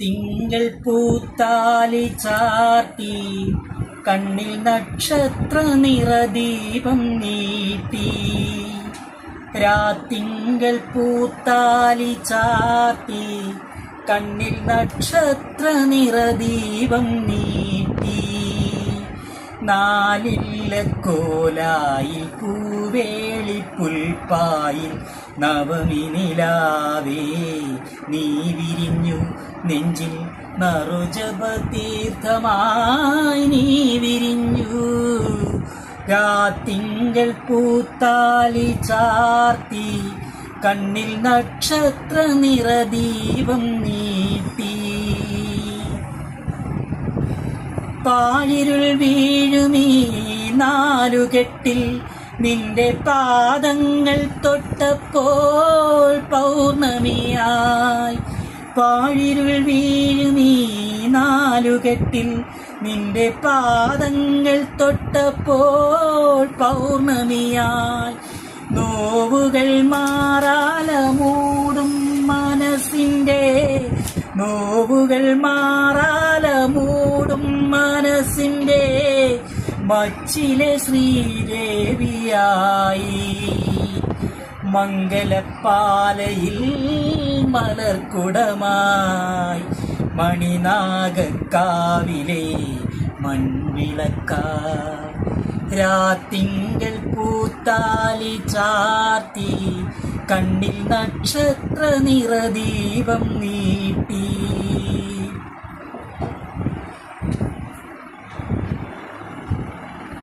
തിങ്കൾ പൂത്താലി ചാർത്തി കണ്ണിൽ നക്ഷത്ര നിറദീപം നീട്ടി. രാത്തിങ്കൾ പൂത്താലി ചാർത്തി കണ്ണിൽ നക്ഷത്ര നിറദീപം നീട്ടി. നാലില്ല കോലായി പൂവേളി പുൽപ്പായിൽ നവമി നിലാവേ. നീ വിരിഞ്ഞു നെഞ്ചിൽ നറുജപതീർത്ഥമായി നീ വിരിഞ്ഞു. രാത്തിങ്കൽ പൂത്താലി ചാർത്തി കണ്ണിൽ നക്ഷത്ര നിറദീപം നീട്ടി. പാഴിരുൾ വീഴുമീ നാലുകെട്ടിൽ നിന്റെ പാദങ്ങൾ തൊട്ടപ്പോൾ പൗർണമിയായി. പാഴിരുൾ വീഴുമീ നാലുകെട്ടിൽ. നിന്റെ പാദങ്ങൾ തൊട്ടപ്പോൾ പൗർണമിയായി. നോവുകൾ മാറാലമൂടും മനസ്സിന്റെ. നോവുകൾ മാറാലമൂടും മനസ്സിന്റെ. മച്ചിലെ ശ്രീദേവിയായി മംഗലപ്പാലയിൽ മലർക്കുടമായി മണിനാഗക്കാവിലെ മൺവിളക്ക രാത്തിങ്കൽ പൂത്താലി ചാർത്തി കണ്ണിൽ നക്ഷത്ര നിറദീപം നീട്ടി.